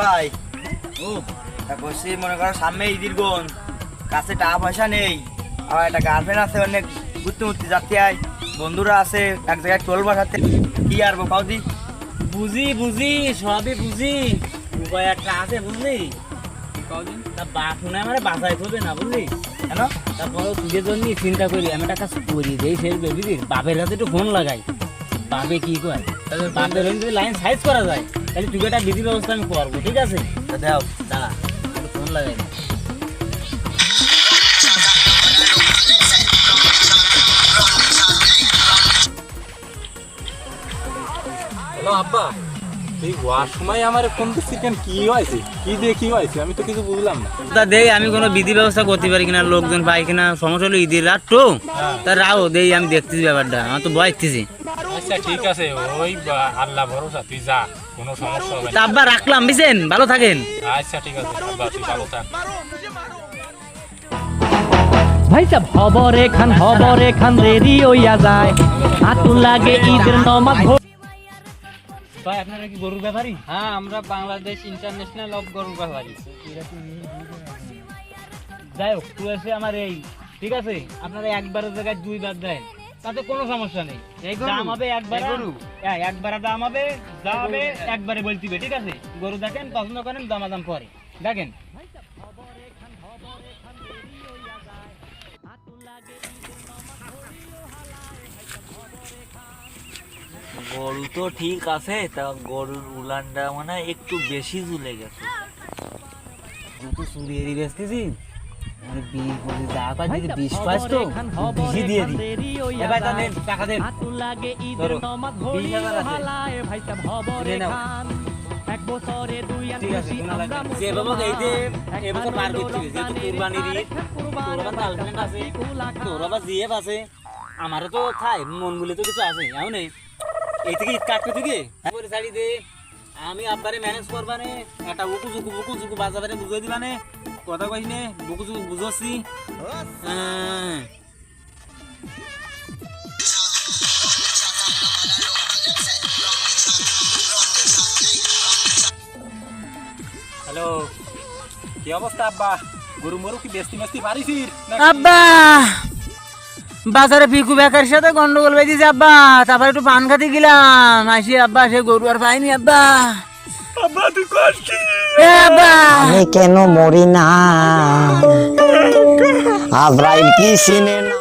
ভাই। ও মনে করো সামনে ঈদের গুণ। কাছে টাকা পয়সা নেই। আর একটা গার্লফ্রেন্ড আছে অনেক ঘুরতে ঘুরতে যাতে আয়। বন্ধুরা আছে এক জায়গায় টোল বসাতে। কি আর কাউদি বুঝি বুঝি সবই বুঝি। উপায় একটা আছে বুঝলি? তা বাপ শুনে আমার বাসায় হবে না বুঝলি? কেন? তারপরে তুদের জন্য চিন্তা করি আমি একটা কাজ করি যেই শেষ বুঝলি বাপের কাছে একটু ফোন লাগাই। বাবে কি কয়? বাপের লাইন সাইজ করা যায় তাহলে তুই একটা বিধি ব্যবস্থা আমি করব ঠিক আছে? দাও দাঁড়া। ফোন লাগাই হ্যালো আব্বা এই ওয়ার সময় আমার ফোন দিচ্ছি কি হয়েছে? কি দিয়ে কি হয়েছে? আমি তো কিছু বুঝলাম না। তা দেই আমি কোনো বিধি ব্যবস্থা করতে পারি কিনা লোকজন পাই কিনা সমস্যা হলো ঈদের রাত তো। তা রাও দেই আমি দেখতেছি ব্যাপারটা আমার তো ভয় আচ্ছা ঠিক আছে ওই আল্লাহ ভরসা তুই যা। কোনো সমস্যা হবে না। আব্বা রাখলাম বুঝছেন? ভালো থাকেন। আচ্ছা ঠিক আছে আব্বা তুই ভালো থাক ভাই সাহেব খবরে খান খবরে খান রেডি হইয়া যায়। আতুন লাগে ঈদের নমাজ ভাই আপনারা কি গরুর হ্যাঁ আমরা বাংলাদেশ ইন্টারন্যাশনাল অফ গরু ব্যাপারী। যাই হোক তুই এসে আমার এই ঠিক আছে? আপনারা একবারের জায়গায় দুইবার দেন। তাতে কোনো সমস্যা নেই। দাম হবে একবার হ্যাঁ একবার দাম হবে যা হবে একবারে বলতে হবে, ঠিক আছে? গরু দেখেন পছন্দ করেন দামাদাম পরে দেখেন। গরু তো ঠিক আছে তা গরুর উলানটা মানে একটু বেশি ঝুলে গেছে। চুরিয়ে বেচতেছি এক বছরে দুই আছে আমরা আমারও তো খাই মন বলে তো কিছু আছে এমন এই থেকে ঈদ পরে শাড়ি দে। আমি আব্বারে ম্যানেজ করবানে একটা বুকু জুকু বুকু জুকু বাজারে বুঝাই দিবানে। কথা কইস নে বুকু বুঝছি হ্যাঁ। হ্যালো কি অবস্থা আব্বা? গরু মরু কি বেস্তি মেস্তি পারিস আব্বা! বাজারে পিকু বেকার সাথে গন্ডগোল বেঁধেছে আব্বা। তারপর একটু পান খাতে গেলাম। আসি আব্বা সে গরু আর পাইনি আব্বা। আমি কেন মরি না? আজরাইল কি সিনে না?